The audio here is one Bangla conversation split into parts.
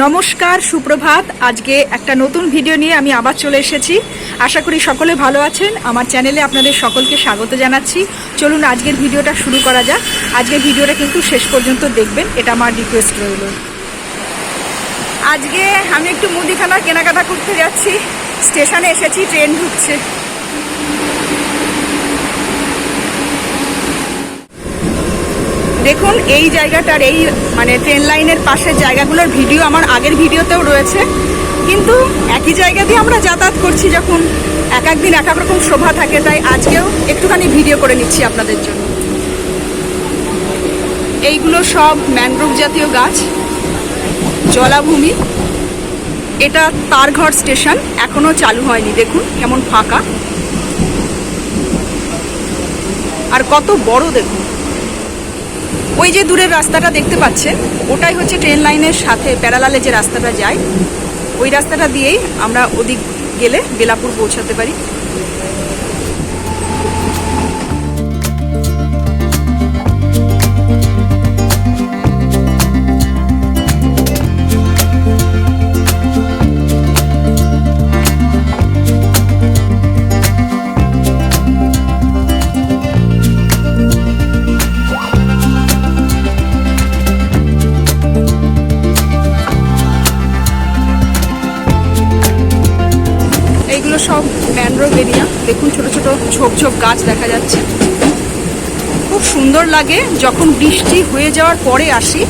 নমস্কার, সুপ্রভাত। আজকে একটা নতুন ভিডিও নিয়ে আমি আবার চলে এসেছি। আশা করি সকলে ভালো আছেন। আমার চ্যানেলে আপনাদের সকলকে স্বাগত জানাচ্ছি। চলুন আজকের ভিডিওটা শুরু করা যাক। আজকের ভিডিওটা কিন্তু শেষ পর্যন্ত দেখবেন। এটা আমার রিকোয়েস্ট রইল। আজকে আমি একটু মুদিখানা কেনাকাটা করতে যাচ্ছি। স্টেশনে এসেছি, ট্রেন ঢুকছে। দেখুন, এই জায়গাটার এই মানে ট্রেন লাইনের পাশের জায়গাগুলোর ভিডিও আমার আগের ভিডিওতেও রয়েছে। কিন্তু একই জায়গা দিয়ে আমরা যাতায়াত করছি যখন এক এক দিন এক এক রকম শোভা থাকে, তাই আজকেও একটুখানি ভিডিও করে নিচ্ছি আপনাদের জন্য। এইগুলো সব ম্যানগ্রোভ জাতীয় গাছ, জলাভূমি। এটা তারঘর স্টেশন এখনও চালু হয়নি, দেখুন কেমন ফাঁকা। আর কত বড় দেখুন। ওই যে দূরের রাস্তাটা দেখতে পাচ্ছেন, ওটাই হচ্ছে ট্রেন লাইনের সাথে প্যারালালে যে রাস্তাটা যায়, ওই রাস্তাটা দিয়েই আমরা ওদিক গেলে বেলাপুর পৌঁছাতে পারি। ছোট ঝোপ ঝোপ গাছ দেখা যাচ্ছে। খুব সুন্দর লাগে যখন বৃষ্টি হয়ে যাওয়ার পরে আসি,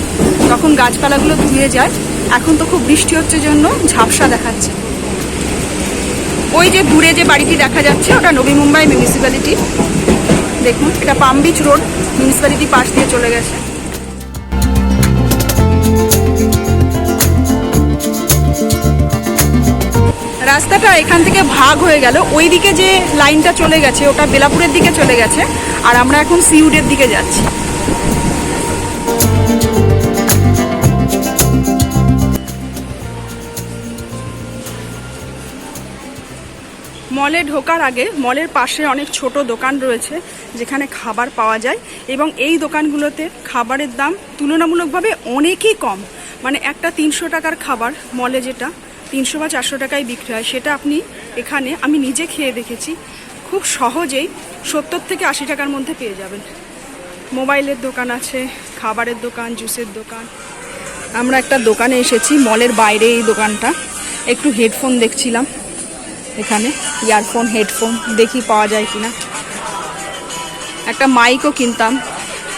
তখন গাছপালাগুলো ধুয়ে যায়। এখন তো খুব বৃষ্টি হচ্ছে জন্য ঝাপসা দেখাচ্ছে। ওই যে দূরে যে বাড়িটি দেখা যাচ্ছে, ওটা নবী মুম্বাই মিউনিসিপ্যালিটি দেখুন, এটা পাম বিচ রোড মিউনিসিপ্যালিটি পাশ দিয়ে চলে গেছে। রাস্তাটা এখান থেকে ভাগ হয়ে গেল। ওই দিকে যে লাইনটা চলে গেছে, ওটা বেলাপুরের দিকে চলে গেছে। আর আমরা এখন সিউডের দিকে যাচ্ছি। মলে ঢোকার আগে মলের পাশে অনেক ছোট দোকান রয়েছে, যেখানে খাবার পাওয়া যায় এবং এই দোকানগুলোতে খাবারের দাম তুলনামূলকভাবে অনেকই কম। মানে একটা তিনশো টাকার খাবার মলে যেটা তিনশো বা চারশো টাকায় বিক্রি হয়। সেটা আপনি এখানে আমি নিজে খেয়ে দেখেছি। খুব সহজেই সত্তর থেকে আশি টাকার মধ্যে পেয়ে যাবেন। মোবাইলের দোকান আছে, খাবারের দোকান, জুসের দোকান। আমরা একটা দোকানে এসেছি, মলের বাইরে এই দোকানটা। একটু হেডফোন দেখছিলাম। এখানে ইয়ারফোন, হেডফোন, দেখি পাওয়া যায় কিনা। একটা মাইকও কিনতাম,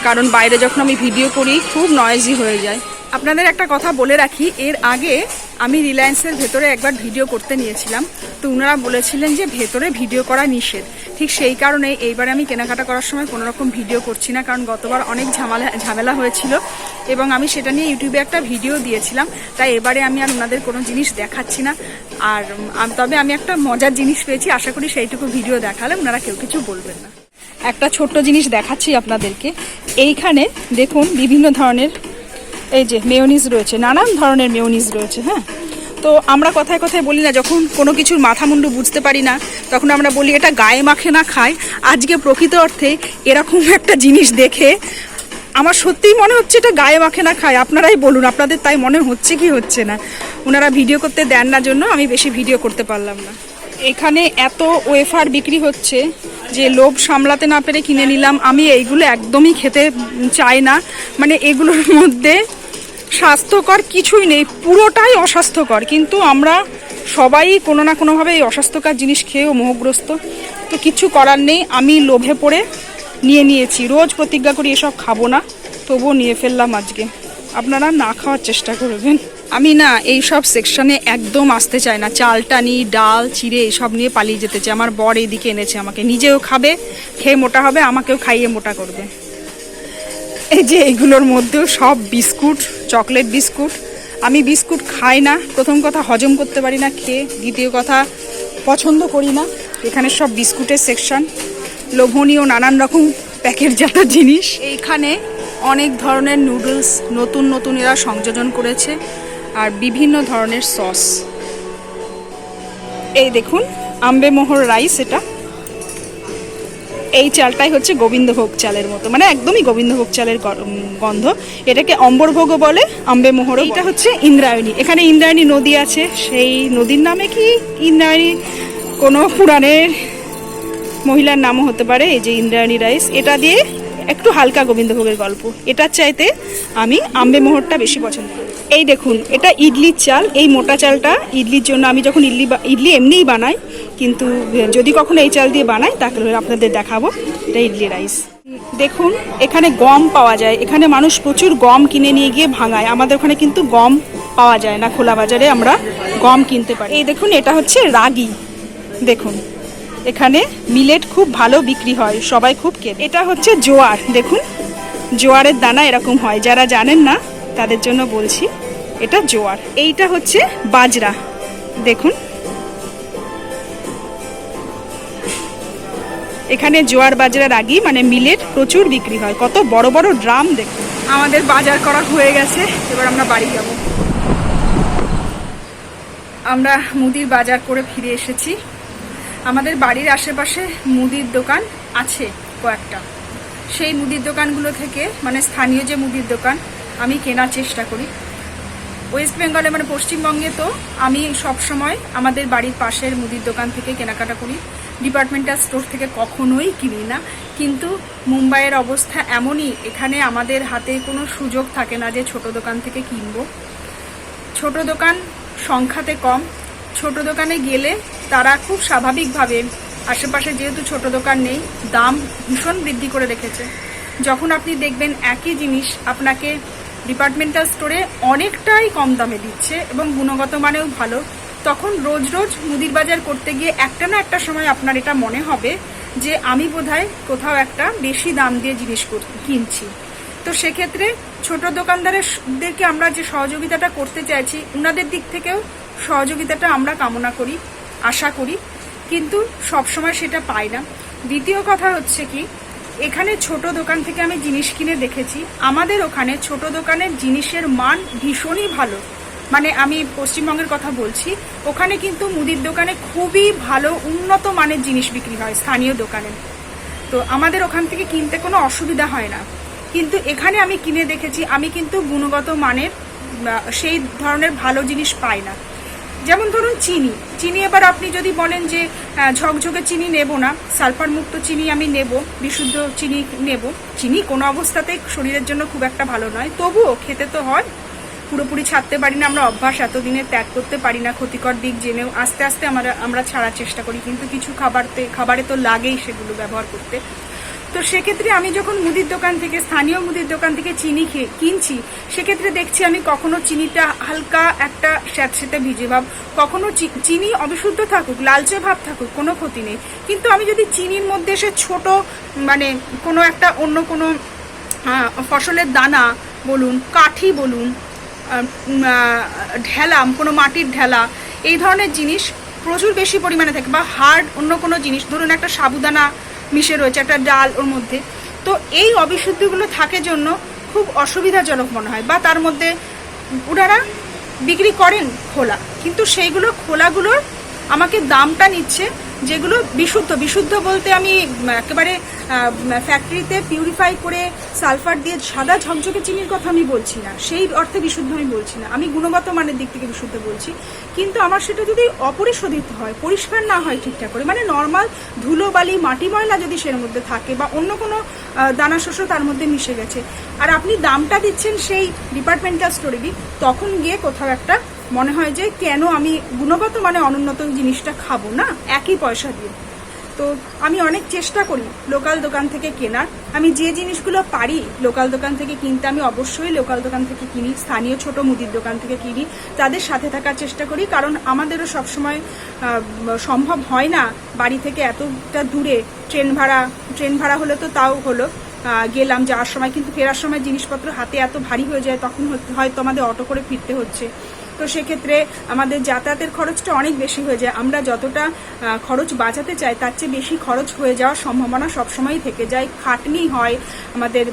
কারণ বাইরে যখন আমি ভিডিও করি খুব নয়েজি হয়ে যায়। আপনাদের একটা কথা বলে রাখি, এর আগে আমি রিলায়েন্সের ভেতরে একবার ভিডিও করতে নিয়েছিলাম। তো ওনারা বলেছিলেন যে ভেতরে ভিডিও করা নিষেধ। ঠিক সেই কারণে এইবারে আমি কেনাকাটা করার সময় কোনো রকম ভিডিও করছি না, কারণ গতবার অনেক ঝামেলা ঝামেলা হয়েছিল এবং আমি সেটা নিয়ে ইউটিউবে একটা ভিডিও দিয়েছিলাম। তাই এবারে আমি আর ওনাদের কোনো জিনিস দেখাচ্ছি না। আর তবে আমি একটা মজার জিনিস পেয়েছি, আশা করি সেইটুকু ভিডিও দেখালে ওনারা কেউ কিছু বলবেন না। একটা ছোট্ট জিনিস দেখাচ্ছি আপনাদেরকে। এইখানে দেখুন বিভিন্ন ধরনের এই যে, মেয়োনিজ রয়েছে, নানান ধরনের মেয়োনিজ রয়েছে হ্যাঁ? তো আমরা কথায় কথায় বলি না, যখন কোনো কিছুর মাথা মুন্ডু বুঝতে পারি না, তখন আমরা বলি এটা গায়ে মাখে না খায়। আজকে প্রকৃত অর্থে এরকম একটা জিনিস দেখে আমার সত্যিই মনে হচ্ছে এটা গায়ে মাখে না খায়। আপনারাই বলুন, আপনাদের তাই মনে হচ্ছে কি হচ্ছে না? ওনারা ভিডিও করতে দেন না জন্য আমি বেশি ভিডিও করতে পারলাম না। এখানে এত ওয়েফার বিক্রি হচ্ছে যে লোভ সামলাতে না পেরে কিনে নিলাম। আমি এইগুলো একদমই খেতে চাই না। মানে এগুলোর মধ্যে স্বাস্থ্যকর কিছুই নেই, পুরোটাই অস্বাস্থ্যকর। কিন্তু আমরা সবাই কোনো না কোনোভাবে এই অস্বাস্থ্যকর জিনিস খেয়েও মোহগ্রস্ত। তো কিছু করার নেই, আমি লোভে পড়ে নিয়ে নিয়েছি। রোজ প্রতিজ্ঞা করি এসব খাব না, তবুও নিয়ে ফেললাম আজকে। আপনারা না খাওয়ার চেষ্টা করবেন। আমি না এই সব সেকশনে একদম আসতে চাই না। চালটানি, ডাল, চিড়ে এইসব নিয়ে পালিয়ে যেতে চাই। আমার বর এইদিকে এনেছে আমাকে। নিজেও খাবে, খেয়ে মোটা হবে, আমাকেও খাইয়ে মোটা করবে। এই যে এইগুলোর মধ্যেও সব বিস্কুট, চকলেট বিস্কুট। আমি বিস্কুট খাই না, প্রথম কথা হজম করতে পারি না, খেয়ে দ্বিতীয় কথা পছন্দ করি না। এখানে সব বিস্কুটের সেকশন লোভনীয় নানান রকম প্যাকেটজাত জিনিস। এইখানে অনেক ধরনের নুডলস নতুন নতুন এরা সংযোজন করেছে, আর বিভিন্ন ধরনের সস এই দেখুন আম্বে মোহর রাইস এটা। এই চালটাই হচ্ছে গোবিন্দভোগ চালের মতো। মানে একদমই গোবিন্দভোগ চালের গন্ধ। এটাকে অম্বরভোগও বলে আম্বে মোহর এটা হচ্ছে ইন্দ্রায়ণী। এখানে ইন্দ্রায়ণী নদী আছে। সেই নদীর নামে কি ইন্দ্রায়ণী? কোনো পুরাণের মহিলার নামও হতে পারে এই যে ইন্দ্রায়ণী রাইস। এটা দিয়ে একটু হালকা গোবিন্দভোগের গল্প। এটার চাইতে আমি আম্বে মোহরটা বেশি পছন্দ করি। এই দেখুন, এটা ইডলির চাল। এই মোটা চালটা ইডলির জন্য আমি যখন ইডলি ইডলি এমনিই বানাই, কিন্তু যদি কখনো এই চাল দিয়ে বানাই, তাহলে আপনাদের দেখাবো এটা ইডলি রাইস। দেখুন, এখানে গম পাওয়া যায়। এখানে মানুষ প্রচুর গম কিনে নিয়ে গিয়ে ভাঙায়। আমাদের ওখানে কিন্তু গম পাওয়া যায় না। খোলা বাজারে আমরা গম কিনতে পারি। এই দেখুন, এটা হচ্ছে রাগি। দেখুন। এখানে মিলেট খুব ভালো বিক্রি হয়, সবাই খুব কেনে। এটা হচ্ছে জোয়ার, দেখুন। জোয়ারের দানা এরকম হয়, যারা জানেন না, তাদের জন্য বলছি, এটা জোয়ার। এইটা হচ্ছে বাজরা, দেখুন। এখানে জোয়ার বাজরা রাগি মানে মিলেট প্রচুর বিক্রি হয়, কত বড় বড় ড্রাম দেখুন। আমাদের বাজার করা হয়ে গেছে, এবার আমরা বাড়ি যাব। আমরা মুদির বাজার করে ফিরে এসেছি। আমাদের বাড়ির আশেপাশে মুদির দোকান আছে কয়েকটা। সেই মুদির দোকানগুলো থেকে মানে স্থানীয় যে মুদির দোকান, আমি কেনার চেষ্টা করি। ওয়েস্ট বেঙ্গলে মানে পশ্চিমবঙ্গে তো আমি সব সময় আমাদের বাড়ির পাশের মুদির দোকান থেকে কেনাকাটা করি। ডিপার্টমেন্টাল স্টোর থেকে কখনোই কিনি না। কিন্তু মুম্বাইয়ের অবস্থা এমনই, এখানে আমাদের হাতে কোনো সুযোগ থাকে না যে ছোট দোকান থেকে কিনবো। ছোট দোকান সংখ্যাতে কম। ছোট দোকানে গেলে তারা খুব স্বাভাবিকভাবে আশেপাশে যেহেতু ছোট দোকান নেই, দাম ভীষণ বৃদ্ধি করে রেখেছে। যখন আপনি দেখবেন একই জিনিস আপনাকে ডিপার্টমেন্টাল স্টোরে অনেকটাই কম দামে দিচ্ছে এবং গুণগত মানেও ভালো, তখন রোজ রোজ মুদির বাজার করতে গিয়ে একটা না একটা সময় আপনার এটা মনে হবে যে আমি বোধহয় কোথাও একটা বেশি দাম দিয়ে জিনিস কিনছি। তো সেক্ষেত্রে ছোট দোকানদারদেরকে আমরা যে সহযোগিতাটা করতে চাইছি ওনাদের দিক থেকেও সহযোগিতাটা আমরা কামনা করি। আশা করি, কিন্তু সবসময় সেটা পাই না। দ্বিতীয় কথা হচ্ছে কি, এখানে ছোট দোকান থেকে আমি জিনিস কিনে দেখেছি। আমাদের ওখানে ছোট দোকানের জিনিসের মান ভীষণই ভালো। মানে আমি পশ্চিমবঙ্গের কথা বলছি, ওখানে কিন্তু মুদির দোকানে খুবই ভালো, উন্নত মানের জিনিস বিক্রি হয় স্থানীয় দোকানে। তো আমাদের ওখান থেকে কিনতে কোনো অসুবিধা হয় না। কিন্তু এখানে আমি কিনে দেখেছি, আমি কিন্তু গুণগত মানের সেই ধরনের ভালো জিনিস পাই না। যেমন ধরুন চিনি। চিনি এবার আপনি যদি বলেন যে ঝকঝকে চিনি নেব না সালফার মুক্ত চিনি আমি নেব, বিশুদ্ধ চিনি নেব, চিনি কোনো অবস্থাতেই শরীরের জন্য খুব একটা ভালো নয়। তবুও খেতে তো হয়। পুরোপুরি ছাড়তে পারি না, আমরা অভ্যাস এতদিনে ত্যাগ করতে পারি না, ক্ষতিকর দিক জেনেও আস্তে আস্তে আমরা আমরা ছাড়ার চেষ্টা করি। কিন্তু কিছু খাবারতে, খাবারে তো লাগেই সেগুলো ব্যবহার করতে। তো সেক্ষেত্রে আমি যখন মুদির দোকান থেকে স্থানীয় মুদির দোকান থেকে চিনি কিনছি সেক্ষেত্রে দেখছি আমি কখনো চিনিটা হালকা একটা স্যাঁতস্যাঁতে ভিজে ভাব কখনো চিনি অবিশুদ্ধ থাকুক লালচে ভাব থাকুক কোনো ক্ষতি নেই। কিন্তু আমি যদি চিনির মধ্যে সে ছোট মানে কোনো একটা অন্য কোনো ফসলের দানা বলুন কাঠি বলুন আহ, উম, আহ, ঢেলা কোনো মাটির ঢেলা এই ধরনের জিনিস প্রচুর বেশি পরিমাণে থাকে বা হার্ড অন্য কোনো জিনিস ধরুন একটা সাবুদানা মিশে রয়েছে, একটা ডাল ওর মধ্যে। তো এই অবিশুদ্ধিগুলো থাকে জন্য খুব অসুবিধাজনক মনে হয়। বা তার মধ্যে ওনারা বিক্রি করেন খোলা। কিন্তু সেইগুলো খোলাগুলোর আমাকে দামটা নিচ্ছে যেগুলো বিশুদ্ধ বিশুদ্ধ বলতে আমি একেবারে ফ্যাক্টরিতে পিউরিফাই করে সালফার দিয়ে সাদা ঝকঝকে চিনির কথা আমি বলছি না। সেই অর্থে বিশুদ্ধ আমি বলছি না। আমি গুণগত মানের দিক থেকে বিশুদ্ধ বলছি। কিন্তু আমার সেটা যদি অপরিশোধিত হয়, পরিষ্কার না হয় ঠিকঠাক করে মানে নর্মাল ধুলো, বালি, মাটি ময়লা যদি সের মধ্যে থাকে বা অন্য কোনো দানা শস্য তার মধ্যে মিশে গেছে, আর আপনি দামটা দিচ্ছেন সেই ডিপার্টমেন্টাল স্টোরেরই তখন গিয়ে কোথাও একটা মনে হয় যে কেন আমি গুণগত মানে অনুন্নত জিনিসটা খাব, না? একই পয়সা দিয়ে। তো আমি অনেক চেষ্টা করি লোকাল দোকান থেকে কেনার। আমি যে জিনিসগুলো পারি লোকাল দোকান থেকে কিনতে, আমি অবশ্যই লোকাল দোকান থেকে কিনি, স্থানীয় ছোট মুদির দোকান থেকে কিনি। তাদের সাথে থাকার চেষ্টা করি, কারণ আমাদেরও সবসময় সম্ভব হয় না বাড়ি থেকে এতটা দূরে ট্রেন ভাড়া ট্রেন ভাড়া হলে তো তাও হলো। গেলাম যাওয়ার সময়, কিন্তু ফেরার সময় জিনিসপত্র হাতে এত ভারী হয়ে যায়, তখন হয়তো- আমাদের অটো করে ফিরতে হচ্ছে। তো সেক্ষেত্রে আমাদের যাতায়াতের খরচটা অনেক বেশি হয়ে যায়। আমরা যতটা খরচ বাঁচাতে চাই, তার চেয়ে বেশি খরচ হয়ে যাওয়ার সম্ভাবনা সবসময়ই থেকে যায়। খাটনি হয়, আমাদের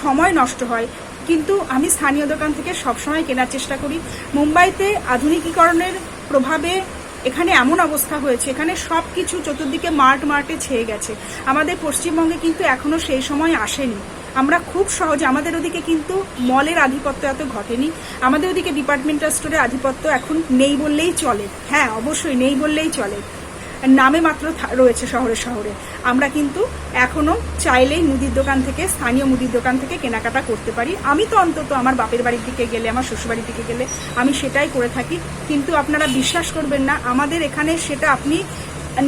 সময় নষ্ট হয়। কিন্তু আমি স্থানীয় দোকান থেকে সবসময় কেনার চেষ্টা করি। মুম্বাইতে আধুনিকীকরণের প্রভাবে এখানে এমন অবস্থা হয়েছে, এখানে সব কিছু চতুর্দিকে মার্ট মার্টে ছেয়ে গেছে। আমাদের পশ্চিমবঙ্গে কিন্তু এখনও সেই সময় আসেনি। আমরা খুব সহজে, আমাদের ওদিকে কিন্তু মলের আধিপত্য এত ঘটেনি। আমাদের ওদিকে ডিপার্টমেন্টাল স্টোরের আধিপত্য এখন নেই বললেই চলে। হ্যাঁ অবশ্যই নেই বললেই চলে। নামে মাত্র রয়েছে শহরে শহরে। আমরা কিন্তু এখনও চাইলেই মুদির দোকান থেকে, স্থানীয় মুদির দোকান থেকে কেনাকাটা করতে পারি। আমি তো অন্তত আমার বাপের বাড়ির দিকে গেলে, আমার শ্বশুরবাড়ির দিকে গেলে আমি সেটাই করে থাকি। কিন্তু আপনারা বিশ্বাস করবেন না, আমাদের এখানে সেটা আপনি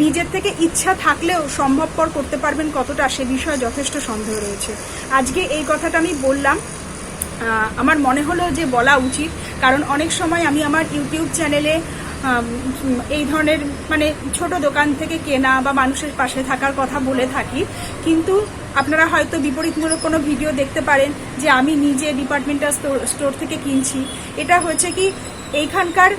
নিজের থেকে ইচ্ছা থাকলেও সম্ভবপর করতে পারবেন কতটা সে বিষয়ে যথেষ্ট সন্দেহ রয়েছে। আজকে এই কথাটা আমি বললাম। আমার মনে হলো যে বলা উচিত, কারণ অনেক সময় আমি আমার ইউটিউব চ্যানেলে এই ধরনের মানে ছোট দোকান থেকে কেনা বা মানুষের পাশে থাকার কথা বলে থাকি। কিন্তু আপনারা হয়তো বিপরীতমূলক কোনো ভিডিও দেখতে পারেন যে আমি নিজে ডিপার্টমেন্টাল স্টোর থেকে কিনছি। এটা হচ্ছে কি, এইখানকার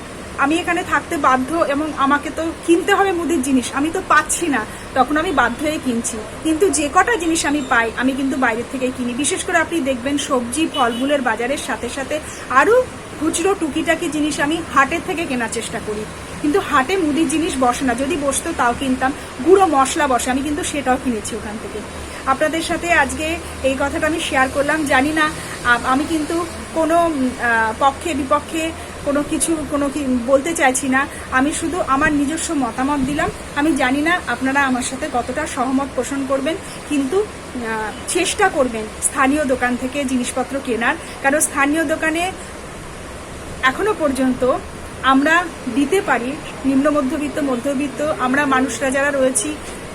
আমি এখানে থাকতে বাধ্য এবং আমাকে তো কিনতে হবে মুদির জিনিস। আমি তো পাচ্ছি না। তখন আমি বাধ্য হয়ে কিনছি। কিন্তু যে কটা জিনিস আমি পাই, আমি কিন্তু বাইরের থেকে কিনি। বিশেষ করে আপনি দেখবেন সবজি, ফলমূলের বাজারের সাথে সাথে আরও খুচরো টুকিটাকি জিনিস আমি হাটের থেকে কেনার চেষ্টা করি। কিন্তু হাটে মুদির জিনিস বসে না। যদি বসতো তাও কিনতাম। গুঁড়ো মশলা বসে। আমি কিন্তু সেটাও কিনেছি ওখান থেকে। আপনাদের সাথে আজকে এই কথাটা আমি শেয়ার করলাম। জানি না আমি কিন্তু কোনো পক্ষে, বিপক্ষে কোনো কিছু, কোনো বলতে চাইছি না। আমি শুধু আমার নিজস্ব মতামত দিলাম। আমি জানি না আপনারা আমার সাথে কতটা সহমত পোষণ করবেন, কিন্তু চেষ্টা করবেন স্থানীয় দোকান থেকে জিনিসপত্র কেনার। কারণ স্থানীয় দোকানে এখনও পর্যন্ত আমরা দিতে পারি, নিম্ন মধ্যবিত্ত মধ্যবিত্ত, আমরা মানুষরা যারা রয়েছি,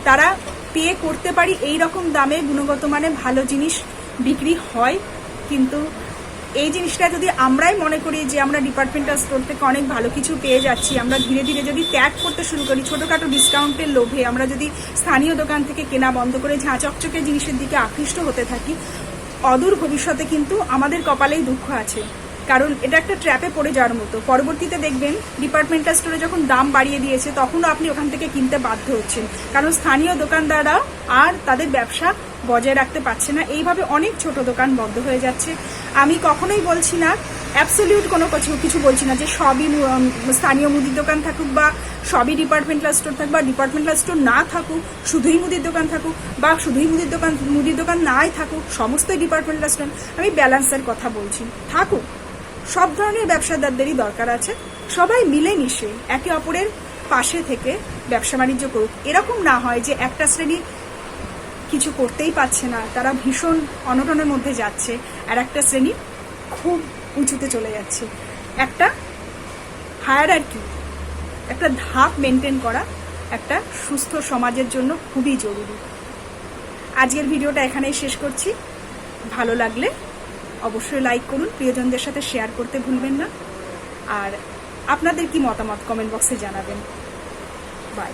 তারা পে করতে পারি। এই রকম দামে গুণগত মানে ভালো জিনিস বিক্রি হয়, কিন্তু এই জিনিসটা যদি আমরাই মনে করি যে আমরা ডিপার্টমেন্টাল স্টোর থেকে অনেক ভালো কিছু পেয়ে যাচ্ছি, আমরা ধীরে ধীরে যদি ত্যাগ করতে শুরু করি, ছোটোখাটো ডিসকাউন্টের লোভে আমরা যদি স্থানীয় দোকান থেকে কেনা বন্ধ করে ঝাঁ চকচকে জিনিসের দিকে আকৃষ্ট হতে থাকি, অদূর ভবিষ্যতে কিন্তু আমাদের কপালেই দুঃখ আছে। কারণ এটা একটা ট্র্যাপে পড়ে যাওয়ার মতো। পরবর্তীতে দেখবেন ডিপার্টমেন্টাল স্টোরে যখন দাম বাড়িয়ে দিয়েছে, তখনও আপনি ওখান থেকে কিনতে বাধ্য হচ্ছেন। কারণ স্থানীয় দোকানদাররা আর তাদের ব্যবসা বজায় রাখতে পারছে না। এইভাবে অনেক ছোট দোকান বন্ধ হয়ে যাচ্ছে। আমি কখনোই বলছি না অ্যাবসলিউট কোনো কিছু কিছু বলছি না যে সবই স্থানীয় মুদির দোকান থাকুক বা সবই ডিপার্টমেন্টাল স্টোর থাকুক বা ডিপার্টমেন্টাল স্টোর না থাকুক, শুধুই মুদির দোকান থাকুক বা শুধুই মুদির দোকান মুদির দোকান নাই থাকুক সমস্তই ডিপার্টমেন্টাল স্টোর আমি ব্যালেন্সের কথা বলছি। থাকুক। সব ধরনের ব্যবসাদারদেরই দরকার আছে। সবাই মিলেমিশে একে অপরের পাশে থেকে ব্যবসা বাণিজ্য করুক। এরকম না হয় যে একটা শ্রেণি কিছু করতেই পারছে না, তারা ভীষণ অনটনের মধ্যে যাচ্ছে আর একটা শ্রেণি খুব উঁচুতে চলে যাচ্ছে। একটা হায়ার আর কি একটা ধাপ মেনটেন করা একটা সুস্থ সমাজের জন্য খুবই জরুরি। আজকের ভিডিওটা এখানেই শেষ করছি। ভালো লাগলে অবশ্যই লাইক করুন, প্রিয়জনদের সাথে শেয়ার করতে ভুলবেন না। আর আপনাদের কি মতামত কমেন্ট বক্সে জানাবেন। বাই